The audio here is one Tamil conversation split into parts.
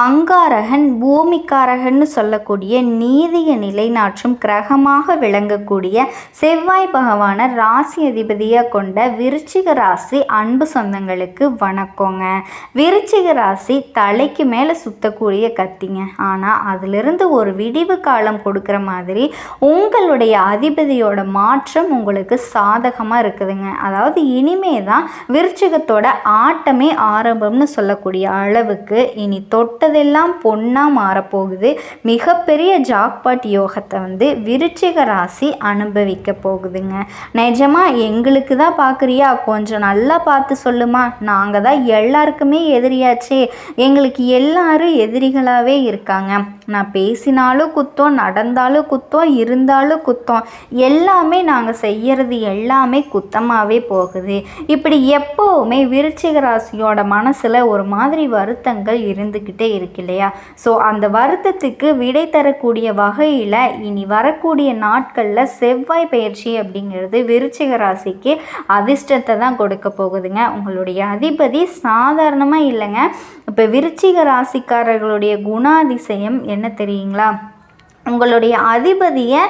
அங்காரகன் பூமிக்காரகன்னு சொல்லக்கூடிய நீதியை நிலைநாற்றும் கிரகமாக விளங்கக்கூடிய செவ்வாய் பகவானை ராசி அதிபதியாக கொண்ட விருச்சிக ராசி அன்பு சொந்தங்களுக்கு வணக்கங்க. விருச்சிக ராசி தலைக்கு மேலே சுத்தக்கூடிய கத்திங்க. ஆனால் அதிலிருந்து ஒரு விடிவு காலம் கொடுக்குற மாதிரி உங்களுடைய அதிபதியோட மாற்றம் உங்களுக்கு சாதகமாக இருக்குதுங்க. அதாவது இனிமே தான் விருச்சிகத்தோட ஆட்டமே ஆரம்பம்னு சொல்லக்கூடிய அளவுக்கு இனி தொட்டு தொட்டதெல்லாம் பொண்ணாக மாறப்போகுது. மிகப்பெரிய ஜாக்பாட் யோகத்தை வந்து விருச்சிக ராசி அனுபவிக்க போகுதுங்க. நிஜமாக எங்களுக்கு தான் பார்க்குறியா கொஞ்சம் நல்லா பார்த்து சொல்லுமா? நாங்கள் தான் எல்லாருக்குமே எதிரியாச்சே. எங்களுக்கு எல்லாரும் எதிரிகளாகவே இருக்காங்க. நான் பேசினாலும் குத்தம் நடந்தாலும் குத்தம் இருந்தாலும் குத்தம். எல்லாமே நாங்கள் செய்கிறது எல்லாமே குத்தமாகவே போகுது. இப்படி எப்போவுமே விருச்சிக ராசியோட மனசில் ஒரு மாதிரி வருத்தங்கள் இருந்துக்கிட்டே இருக்கு இல்லையா? ஸோ அந்த வருத்தத்துக்கு விடை தரக்கூடிய வகையில் இனி வரக்கூடிய நாட்களில் செவ்வாய் பயிற்சி அப்படிங்கிறது விருச்சிக ராசிக்கு அதிர்ஷ்டத்தை தான் கொடுக்க போகுதுங்க. உங்களுடைய அதிபதி சாதாரணமாக இல்லைங்க. இப்போ விருச்சிக ராசிக்காரர்களுடைய குணாதிசயம் என்ன தெரியுங்களா? உங்களுடைய அதிபதியை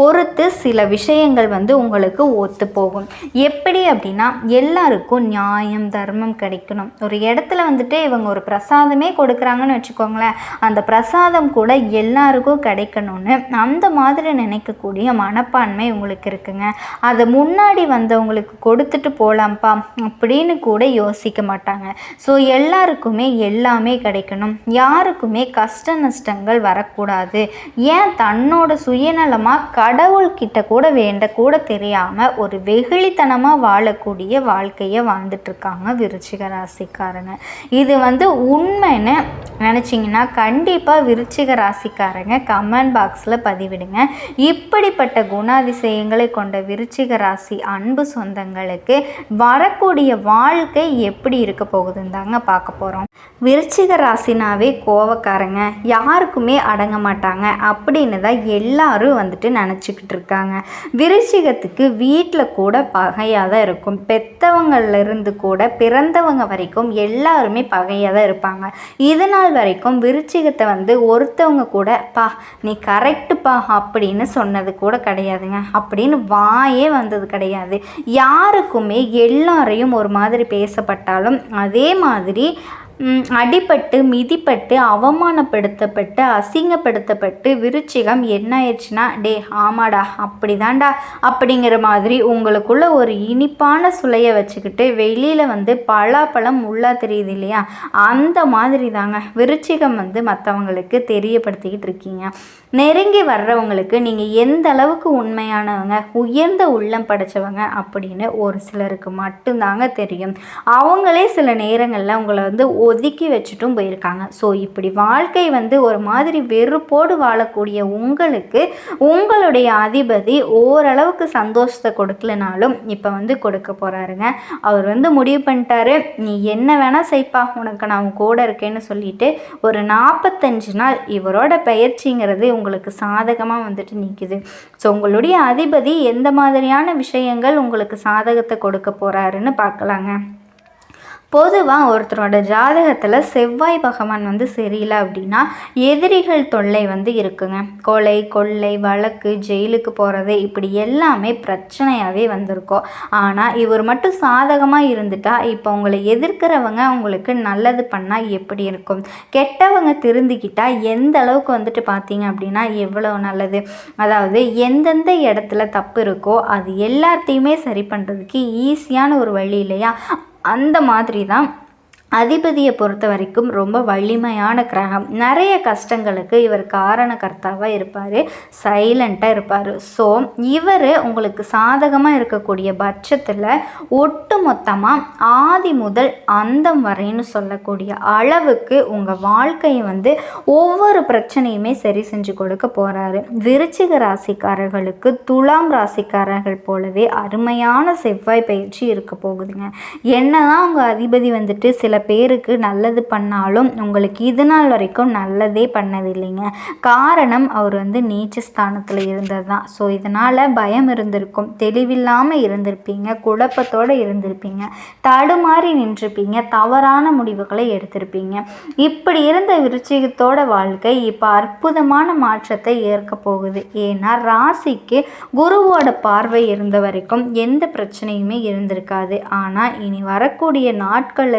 பொறுத்து சில விஷயங்கள் வந்து உங்களுக்கு ஒத்து போகும். எப்படி அப்படின்னா எல்லாருக்கும் நியாயம் தர்மம் கிடைக்கணும். ஒரு இடத்துல வந்துட்டு இவங்க ஒரு பிரசாதமே கொடுக்குறாங்கன்னு வச்சுக்கோங்களேன் அந்த பிரசாதம் கூட எல்லாருக்கும் கிடைக்கணும்னு அந்த மாதிரி நினைக்கக்கூடிய மனப்பான்மை உங்களுக்கு இருக்குங்க. அதை முன்னாடி வந்தவங்களுக்கு கொடுத்துட்டு போகலாம்ப்பா அப்படின்னு கூட யோசிக்க மாட்டாங்க. ஸோ எல்லாருக்குமே எல்லாமே கிடைக்கணும். யாருக்குமே கஷ்ட நஷ்டங்கள் வரக்கூடாது. ஏன் தன்னோட சுயநலமாக கடவுள்கிட்ட கூட வேண்ட கூட தெரியாமல் ஒரு வெகுளித்தனமாக வாழக்கூடிய வாழ்க்கையை வாழ்ந்துட்டுருக்காங்க விருச்சிக ராசிக்காரங்க. இது வந்து உண்மைன்னு நினச்சிங்கன்னா கண்டிப்பாக விருச்சிக ராசிக்காரங்க கமெண்ட் பாக்ஸில் பதிவிடுங்க. இப்படிப்பட்ட குணாதிசயங்களை கொண்ட விருச்சிக ராசி அன்பு சொந்தங்களுக்கு வரக்கூடிய வாழ்க்கை எப்படி இருக்க போகுதுன்னு தாங்க பார்க்க போகிறோம் விருச்சிக ராசினாவே கோவக்காரங்க. யாருக்குமே அடங்க மாட்டாங்க. அப்படின்னு தான் எல்லாரும் வந்துட்டு நினச்சி நினச்சிக்கிட்டு இருக்காங்க விருச்சிகத்துக்கு வீட்டில் கூட பகையாக தான் இருக்கும் பெத்தவங்கள்லேருந்து கூட பிறந்தவங்க வரைக்கும் எல்லாருமே பகையாக தான் இருப்பாங்க. இது நாள் வரைக்கும் விருச்சிகத்தை வந்து ஒருத்தவங்க கூட பா நீ கரெக்டுப்பா அப்படின்னு சொன்னது கூட கிடையாதுங்க. அப்படின்னு வாயே வந்தது கிடையாது. யாருக்குமே எல்லாரையும் ஒரு மாதிரி பேசப்பட்டாலும் அதே மாதிரி அடிபட்டு மிதிப்பட்டு அவமானப்படுத்தப்பட்டு அசிங்கப்படுத்தப்பட்டு விருச்சிகம் என்ன ஆயிடுச்சுன்னா டே ஆமாடா அப்படிதான்டா அப்படிங்கிற மாதிரி உங்களுக்குள்ள ஒரு இனிப்பான சுளையை வச்சுக்கிட்டு வெளியில் வந்து பலாப்பழம் உள்ளா தெரியுது இல்லையா? அந்த மாதிரி தாங்க விருச்சிகம் வந்து மற்றவங்களுக்கு தெரியப்படுத்திக்கிட்டு இருக்கீங்க. நெருங்கி வர்றவங்களுக்கு நீங்கள் எந்த அளவுக்கு உண்மையானவங்க உயர்ந்த உள்ளம் படைச்சவங்க அப்படின்னு ஒரு சிலருக்கு மட்டும்தாங்க தெரியும். அவங்களே சில நேரங்களில் உங்களை வந்து ஒதுக்கி வச்சுட்டும் போயிருக்காங்க. ஸோ இப்படி வாழ்க்கை வந்து ஒரு மாதிரி வெறுப்போடு வாழக்கூடிய உங்களுக்கு உங்களுடைய அதிபதி ஓரளவுக்கு சந்தோஷத்தை கொடுக்கலனாலும் இப்போ வந்து கொடுக்க போகிறாருங்க அவர் வந்து முடிவு பண்ணிட்டாரு. நீ என்ன வேணால் செய்ப்பா உனக்கு நான் கூட இருக்கேன்னு சொல்லிட்டு ஒரு நாற்பத்தஞ்சு நாள் இவரோட பயிற்சிங்கிறது உங்களுக்கு சாதகமாக வந்துட்டு நிற்கிது ஸோ உங்களுடைய அதிபதி எந்த மாதிரியான விஷயங்கள் உங்களுக்கு சாதகத்தை கொடுக்க போகிறாருன்னு பார்க்கலாங்க. பொதுவாக ஒருத்தரோட ஜாதகத்தில் செவ்வாய் பகவான் வந்து சரியில்லை அப்படின்னா எதிரிகள் தொல்லை வந்து இருக்குங்க. கொலை கொள்ளை வழக்கு ஜெயிலுக்கு போகிறது இப்படி எல்லாமே பிரச்சனையாகவே வந்திருக்கோம். ஆனால் இவர் மட்டும் சாதகமாக இருந்துட்டா இப்போ உங்களை எதிர்க்கிறவங்க உங்களுக்கு நல்லது பண்ணால் எப்படி இருக்கும்? கெட்டவங்க திருந்திக்கிட்டால் எந்த அளவுக்கு வந்துட்டு பார்த்தீங்க அப்படின்னா எவ்வளோ நல்லது? அதாவது எந்தெந்த இடத்துல தப்பு இருக்கோ அது எல்லாத்தையுமே சரி பண்ணுறதுக்கு ஈஸியான ஒரு வழி இல்லையா? அந்த மாதிரி தான் அதிபதியை பொறுத்த வரைக்கும் ரொம்ப வலிமையான கிரகம். நிறைய கஷ்டங்களுக்கு இவர் காரணக்கர்த்தாவாக இருப்பார். சைலண்ட்டாக இருப்பார். ஸோ இவர் உங்களுக்கு சாதகமாக இருக்கக்கூடிய பட்சத்தில் ஒட்டு மொத்தமாக ஆதி முதல் அந்தம் வரைன்னு சொல்லக்கூடிய அளவுக்கு உங்கள் வாழ்க்கையை வந்து ஒவ்வொரு பிரச்சனையுமே சரி செஞ்சு கொடுக்க போகிறாரு விருச்சிக ராசிக்காரர்களுக்கு துலாம் ராசிக்காரர்கள் போலவே அருமையான செவ்வாய் பயிற்சி இருக்க போகுதுங்க. என்னதான் உங்கள் அதிபதி வந்துட்டு சில பேருக்கு நல்லது பண்ணாலும் உங்களுக்கு இது நாள் வரைக்கும் நல்லதே பண்ணதில்லைங்க. காரணம் அவர் வந்து நீச்ச ஸ்தானத்தில் இருந்தது தான் ஸோ இதனால் பயம் இருந்திருக்கும். தெளிவில்லாமல் இருந்திருப்பீங்க. குழப்பத்தோடு இருந்திருப்பீங்க. தடுமாறி நின்றுப்பீங்க தவறான முடிவுகளை எடுத்திருப்பீங்க. இப்படி இருந்த விருச்சிகத்தோட வாழ்க்கை இப்போ அற்புதமான மாற்றத்தை ஏற்க போகுது. ஏன்னா ராசிக்கு குருவோட பார்வை இருந்த வரைக்கும் எந்த பிரச்சனையுமே இருந்திருக்காது. ஆனால் இனி வரக்கூடிய நாட்கள்ல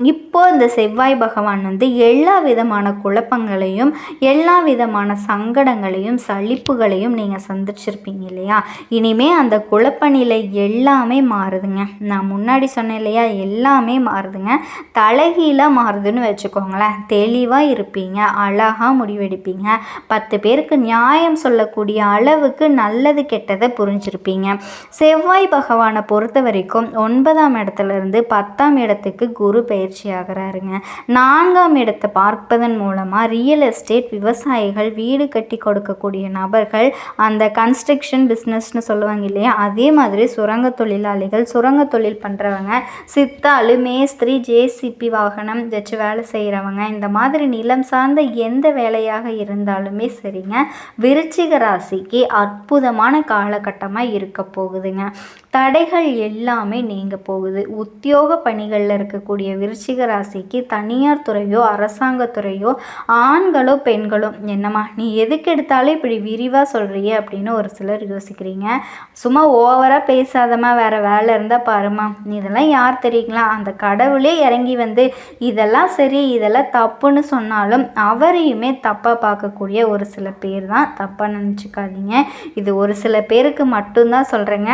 இப்போ இந்த செவ்வாய் பகவான் வந்து எல்லா விதமான குழப்பங்களையும் எல்லா விதமான சங்கடங்களையும் சலிப்புகளையும் நீங்கள் சந்திச்சிருப்பீங்க இல்லையா? இனிமே அந்த குழப்ப நிலை எல்லாமே மாறுதுங்க. நான் முன்னாடி சொன்னேன் இல்லையா? எல்லாமே மாறுதுங்க. தலைகீழாக மாறுதுன்னு வச்சுக்கோங்களேன். தெளிவாக இருப்பீங்க. அழகாக முடிவெடுப்பீங்க. பத்து பேருக்கு நியாயம் சொல்லக்கூடிய அளவுக்கு நல்லது கெட்டதை புரிஞ்சிருப்பீங்க. செவ்வாய் பகவானை பொறுத்த வரைக்கும் ஒன்பதாம் இடத்துல இருந்து பத்தாம் இடத்துக்கு குரு பெயர் பயிற்சி ஆகிறாருங்க நான்காம் இடத்தை பார்ப்பதன் மூலமாக ரியல் எஸ்டேட் விவசாயிகள் வீடு கட்டி கொடுக்கக்கூடிய நபர்கள் அந்த கன்ஸ்ட்ரக்ஷன் பிஸ்னஸ்னு சொல்லுவாங்க இல்லையா? அதே மாதிரி சுரங்க தொழிலாளிகள் சுரங்க தொழில் பண்ணுறவங்க சித்தாளு மேஸ்திரி ஜேசிபி வாகனம் வச்சு வேலை செய்கிறவங்க இந்த மாதிரி நிலம் சார்ந்த எந்த வேலையாக இருந்தாலுமே சரிங்க விருச்சிக ராசிக்கு அற்புதமான காலகட்டமாக இருக்க போகுதுங்க. தடைகள் எல்லாமே நீங்க போகுது. உத்தியோக பணிகளில் இருக்கக்கூடிய விருச்சிக ராசிக்கு தனியார் துறையோ அரசாங்கத்துறையோ ஆண்களோ பெண்களோ என்னம்மா நீ எதுக்கு எடுத்தாலும் இப்படி விரிவாக சொல்கிறிய அப்படின்னு ஒரு சிலர் யோசிக்கிறீங்க. சும்மா ஓவராக பேசாதம்மா வேறு வேலை இருந்தால் பாருமா இதெல்லாம் யார் தெரியுங்களா? அந்த கடவுளே இறங்கி வந்து இதெல்லாம் சரி இதெல்லாம் தப்புன்னு சொன்னாலும் அவரையுமே தப்பாக பார்க்கக்கூடிய ஒரு சில பேர் தான் தப்பாக நினச்சிக்காதீங்க. இது ஒரு சில பேருக்கு மட்டும்தான் சொல்கிறேங்க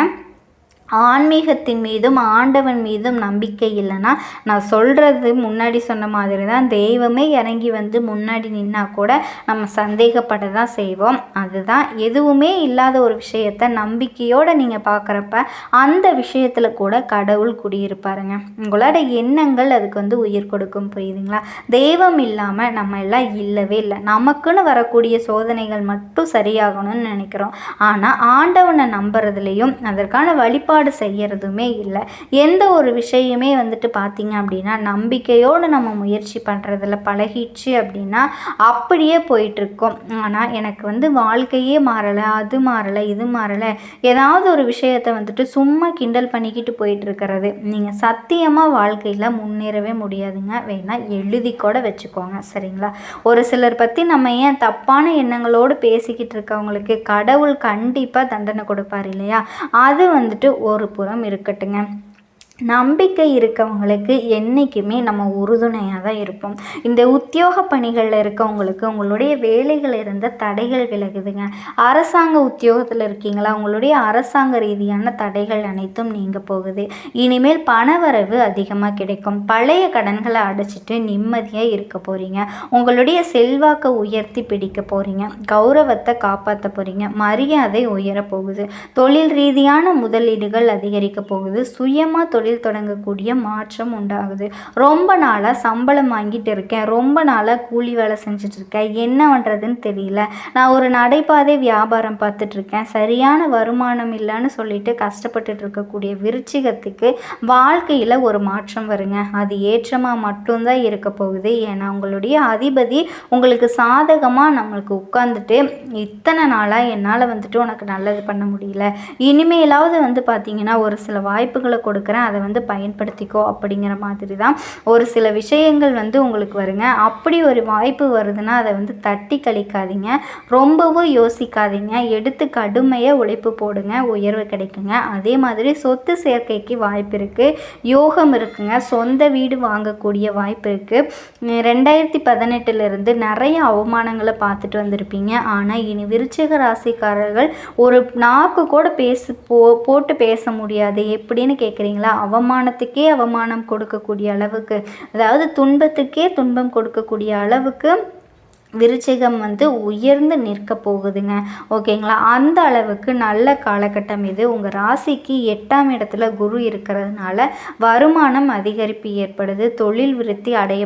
ஆன்மீகத்தின் மீதும் ஆண்டவன் மீதும் நம்பிக்கை இல்லைன்னா நான் சொல்கிறது முன்னாடி சொன்ன மாதிரி தான் தெய்வமே இறங்கி வந்து முன்னாடி நின்னா கூட நம்ம சந்தேகப்பட தான் செய்வோம். அதுதான் எதுவுமே இல்லாத ஒரு விஷயத்த நம்பிக்கையோடு நீங்கள் பார்க்குறப்ப அந்த விஷயத்தில் கூட கடவுள் குடியிருப்பாருங்க. உங்களோட எண்ணங்கள் அதுக்கு வந்து உயிர் கொடுக்கும் புரியுதுங்களா? தெய்வம் இல்லாமல் நம்ம எல்லாம் இல்லவே இல்லை. நமக்குன்னு வரக்கூடிய சோதனைகள் மட்டும் சரியாகணும்னு நினைக்கிறோம். ஆனால் ஆண்டவனை நம்புறதுலேயும் அதற்கான வழிபாடு வழிபாடு செய்கிறதுமே இல்லை. எந்த ஒரு விஷயமே வந்துட்டு பார்த்திங்க அப்படின்னா நம்பிக்கையோடு நம்ம முயற்சி பண்ணுறதுல பழகிடுச்சு அப்படின்னா அப்படியே போயிட்டுருக்கோம். ஆனால் எனக்கு வந்து வாழ்க்கையே மாறலை அது மாறலை இது மாறலை ஏதாவது ஒரு விஷயத்தை வந்துட்டு சும்மா கிண்டல் பண்ணிக்கிட்டு போயிட்டுருக்கிறது. நீங்கள் சத்தியமாக வாழ்க்கையில் முன்னேறவே முடியாதுங்க. வேணால் எழுதி கூட வச்சுக்கோங்க சரிங்களா? ஒரு சிலர் பற்றி நம்ம ஏன் தப்பான எண்ணங்களோடு பேசிக்கிட்டு இருக்கவங்களுக்கு கடவுள் கண்டிப்பாக தண்டனை கொடுப்பார் இல்லையா? அது வந்துட்டு ஒரு புறம் இருக்கட்டுங்க. நம்பிக்கை இருக்கவங்களுக்கு என்றைக்குமே நம்ம உறுதுணையாக தான் இருப்போம். இந்த உத்தியோக பணிகளில் இருக்கவங்களுக்கு உங்களுடைய வேலைகள் இருந்த தடைகள் விலகுதுங்க. அரசாங்க உத்தியோகத்தில் இருக்கீங்களா? உங்களுடைய அரசாங்க ரீதியான தடைகள் அனைத்தும் நீங்க போகுது. இனிமேல் பணவரவு அதிகமாக கிடைக்கும். பழைய கடன்களை அடைச்சிட்டு நிம்மதியாக இருக்க போகிறீங்க உங்களுடைய செல்வாக்கை உயர்த்தி பிடிக்க போகிறீங்க கௌரவத்தை காப்பாற்ற போகிறீங்க மரியாதை உயர போகுது. தொழில் ரீதியான முதலீடுகள் அதிகரிக்க போகுது. சுயமாக தொழில் தொழில் தொடங்கக்கூடிய மாற்றம் உண்டாகுது. ரொம்ப நாளாக சம்பளம் வாங்கிட்டு இருக்கேன். ரொம்ப நாளாக கூலி வேலை செஞ்சிட்ருக்கேன் என்ன பண்ணுறதுன்னு தெரியல. நான் ஒரு நடைபாதை வியாபாரம் பார்த்துட்ருக்கேன் சரியான வருமானம் இல்லைன்னு சொல்லிட்டு கஷ்டப்பட்டுட்டு இருக்கக்கூடிய விருச்சிகத்துக்கு வாழ்க்கையில் ஒரு மாற்றம் வருங்க. அது ஏற்றமாக மட்டும்தான் இருக்க போகுது. ஏன்னா உங்களுடைய அதிபதி உங்களுக்கு சாதகமாக நம்மளுக்கு உட்காந்துட்டு இத்தனை நாளாக என்னால் வந்துட்டு உனக்கு நல்லது பண்ண முடியல. இனிமேலாவது வந்து பார்த்தீங்கன்னா ஒரு சில வாய்ப்புகளை கொடுக்குறேன். அதை வந்து பயன்படுத்திக்கோ அப்படிங்கிற மாதிரி தான் ஒரு சில விஷயங்கள் வந்து உங்களுக்கு வருங்க. அப்படி ஒரு வாய்ப்பு வருதுன்னா அதை வந்து தட்டி கழிக்காதீங்க. ரொம்பவும் யோசிக்காதீங்க. எடுத்து கடுமையாக உழைப்பு போடுங்க. உயர்வு கிடைக்குங்க. அதே மாதிரி சொத்து சேர்க்கைக்கு வாய்ப்பு இருக்குது யோகம் இருக்குங்க. சொந்த வீடு வாங்கக்கூடிய வாய்ப்பு இருக்குது ரெண்டாயிரத்தி பதினெட்டுலேருந்து நிறைய அவமானங்களை பார்த்துட்டு வந்திருப்பீங்க. ஆனால் இனி விருச்சிக ராசிக்காரர்கள் ஒரு நாக்கு கூட பேசு போ போட்டு பேச முடியாது. எப்படின்னு கேட்குறீங்களா அவமானத்துக்கே அவமானம் கொடுக்கக்கூடிய அளவுக்கு அதாவது துன்பத்துக்கே துன்பம் கொடுக்கக்கூடிய அளவுக்கு விருச்சிகம் வந்து உயர்ந்து நிற்க போகுதுங்க. ஓகேங்களா? அந்த அளவுக்கு நல்ல காலகட்டம் இது. உங்கள் ராசிக்கு எட்டாம் இடத்துல குரு இருக்கிறதுனால வருமானம் அதிகரிப்பு ஏற்படுது. தொழில் விருத்தி அடைய